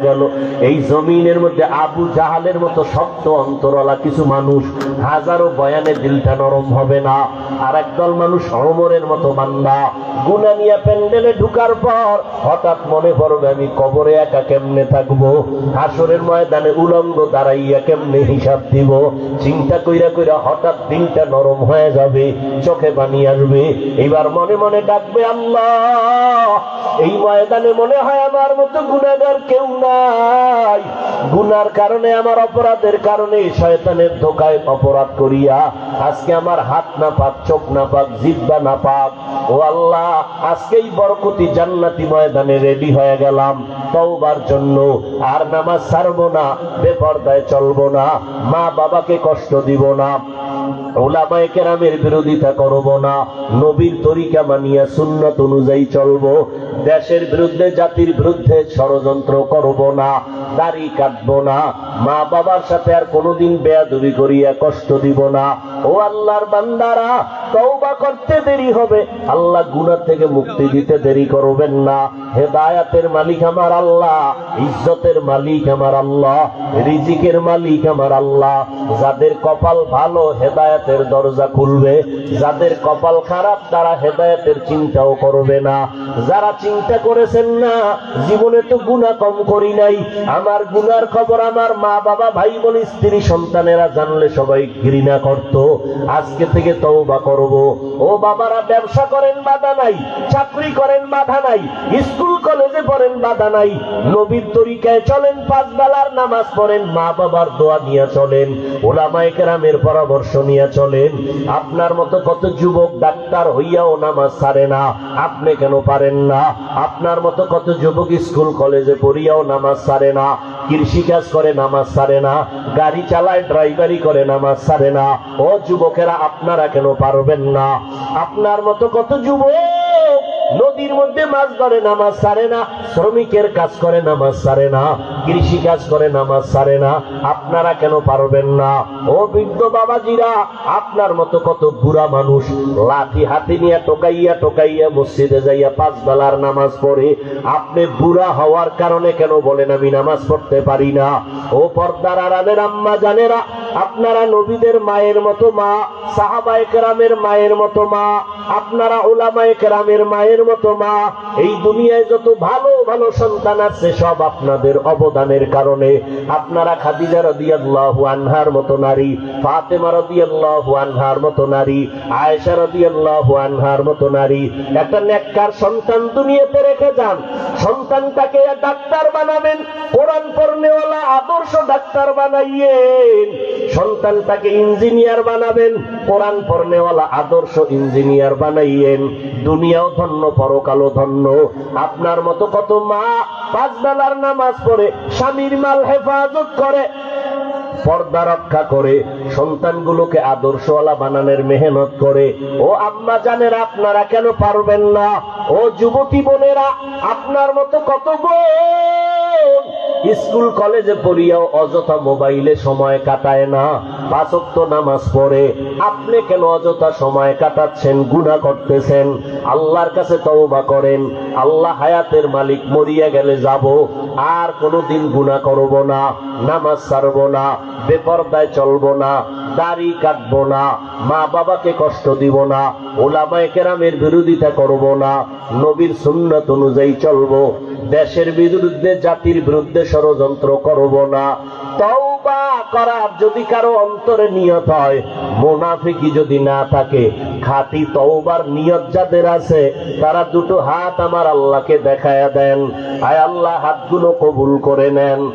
গেল। এই জমিনের মধ্যে আবু জাহালের মতো শক্ত অন্তরওয়ালা কিছু মানুষ হাজারো বয়ানে দিলটা নরম হবে না। আর একদল মানুষ অমরের মতো বান্দা গুনা নিয়ে প্যান্ডেলে ঢুকার পর হঠাৎ মনে পড়বে আমি কবরে একা কেমনে থাকব? হাসরের ময়দানে উলঙ্গ দাঁড়াইয়া কেমনে হিসাব দিব? চিন্তা কইরা কইরা হঠাৎ দিনটা নরম হয়ে যাবে, চোখে পানি আসবে। এবার মনে মনে ডাকবে, আল্লাহ, এই ময়দানে মনে হয় আমার মতো গুণাগার কেউ নাই। গুনার কারণে, আমার অপরাধের কারণে শয়তানের ধোকায় অপরাধ করিয়া আজকে আমার হাত না পাক চোখ না পাক জিব্বা না পাক ও আল্লাহ, আজকেই বরকতি জান্নাতি ময়দানে রেডি হয়ে গেলাম। তওবার জন্য আর নামাজ ছাড়বো না, বেপর্দায় চলবো না মা বাবাকে কষ্ট দিব না। ওলামায়ে কেরামের বিরোধিতা করব না। নবীর তরিকা মানিয়া সুন্নত অনুযায়ী চলব। দেশের বিরুদ্ধে, জাতির বিরুদ্ধে ষড়যন্ত্র করব না, দাড়ি কাটব না। মা বাবার সাথে আর কোনোদিন বেয়াদবি করিয়া কষ্ট দিব না। ও আল্লাহর বান্দারা তওবা করতে দেরি হবে। আল্লাহ গুনাহ থেকে মুক্তি দিতে দেরি করবেন না। হেদায়াতের মালিক আমার আল্লাহ, ইজ্জতের মালিক আমার আল্লাহ, রিজিকের মালিক আমার আল্লাহ। যাদের কপাল ভালো, হেদায়াতের দরজা খুলবে। যাদের কপাল খারাপ, তারা হেদায়াতের চিন্তাও করবে না। যারা চিন্তা করেছেন না, জীবনে তো গুণা কম করি নাই। আমার গুনার খবর আমার মা বাবা, ভাই বোন, স্ত্রী, সন্তানেরা জানলে সবাই ঘৃণা করত। আজকে থেকে তওবা করব। ও বাবারা, ব্যবসা করেন বাধা নাই, চাকরি করেন বাধা নাই, স্কুল, কলেজে পড়েন বাধা নাই। নবীর তরিকায় চলেন, পাঁচ বেলার নামাজ পড়েন, মা বাবার দোয়া নিয়ে চলেন, ওলামায়ে কেরামের পরামর্শ নিয়ে চলেন। আপনার মতো কত যুবক ডাক্তার হইয়াও নামাজ ছাড়ে না, আপনি কেন পারেন না? আপনার মতো কত যুবক স্কুল, কলেজে পড়িয়াও নামাজ ছাড়ে না কৃষি কাজ করে, নামাজ সারে না। গাড়ি চালায়, ড্রাইভারি করে, নামাজ সারে না। ও যুবকেরা, আপনারা কেন পারবেন না? আপনার মতো কত যুবক নদীর মধ্যে মাছ ধরে, নামাজ সারে না। শ্রমিকের কাজ করে, নামাজ সারে না। কৃষি কাজ করে, নামাজ সারে না। আপনারা কেন পারবেন না? ও বৃদ্ধ বাবাজিরা, আপনার মতো কত বুড়া মানুষ লাঠি হাতে নিয়ে টোকাইয়া টোকাইয়া মসজিদে যাইয়া পাঁচ বেলার নামাজ পড়ে। আপনি বুড়া হওয়ার কারণে কেন বলেন, আমি নামাজ পড়তে পারি না? ও পর্দার আরামের আম্মা জানেরা, আপনারা নবীদের মায়ের মতো মা সাহাবায়ে কেরামের মায়ের মতো মা আপনারা ওলামায়ে কেরামের মায়ের মতো মা, এই দুনিয়ায় যত ভালো ভালো সন্তান আছে, সব আপনাদের অবদানের কারণে। আপনারা খাদিজা রাদিয়াল্লাহু আনহার মতো নারী, ফাতেমা রাদিয়াল্লাহু আনহার মতো নারী, আয়েশা রাদিয়াল্লাহু আনহার মতো নারী। একটা নেককার সন্তান দুনিয়াতে রেখে যান। সন্তানটাকে ডাক্তার বানাবেন, কোরআন পড়নেওয়ালা আদর্শ ডাক্তার বানাইয়েন। সন্তানটাকে ইঞ্জিনিয়ার বানাবেন, কোরআন পড়নেওয়ালা আদর্শ ইঞ্জিনিয়ার বানাইয়েন। দুনিয়াও ধন্য, পরকালও ধন্য। আপনার মতো কত মা পাঁচ বেলার নামাজ পড়ে, স্বামীর মাল হেফাজত করে, পর্দা রক্ষা করে, সন্তানগুলোকে আদর্শওয়ালা বানানোর মেহনত করে। ও আম্মা জানেন আপনারা কেন পারবেন না? ও যুবতী বোনেরা, আপনার মতো কত বোন স্কুল কলেজে পড়িয়াও অযথা মোবাইলে সময় কাটায় না। পাঁচক্ত নামাজ পড়ে। আপনি কেন অযথা সময় কাটাচ্ছেন গুণা করতেছেন? আল্লাহর কাছে তওবা করেন। আল্লাহ হায়াতের মালিক, মরিয়া গেলে যাব। আর কোনোদিন গুণা করব না, নামাজ ছাড়ব না, বেপরদায় চলবো না, দাড়ি কাটবো না মা বাবাকে কষ্ট দিব না ওলামায়ে কেরামের বিরোধিতা করব না, নবীর সুন্নত অনুযায়ী চলবো। দেশের বিরুদ্ধে জাতির বিরুদ্ধে ষড়যন্ত্র করব না। তওবা করার যদি কারও অন্তরে নিয়ত হয় মোনাফিকি যদি না থাকে, খাঁটি তওবার নিয়ত যাদের আছে, তারা দুটো হাত আমার আল্লাহকে দেখায়া দেন। আয় আল্লাহ, হাতগুলো কবুল করে নেন।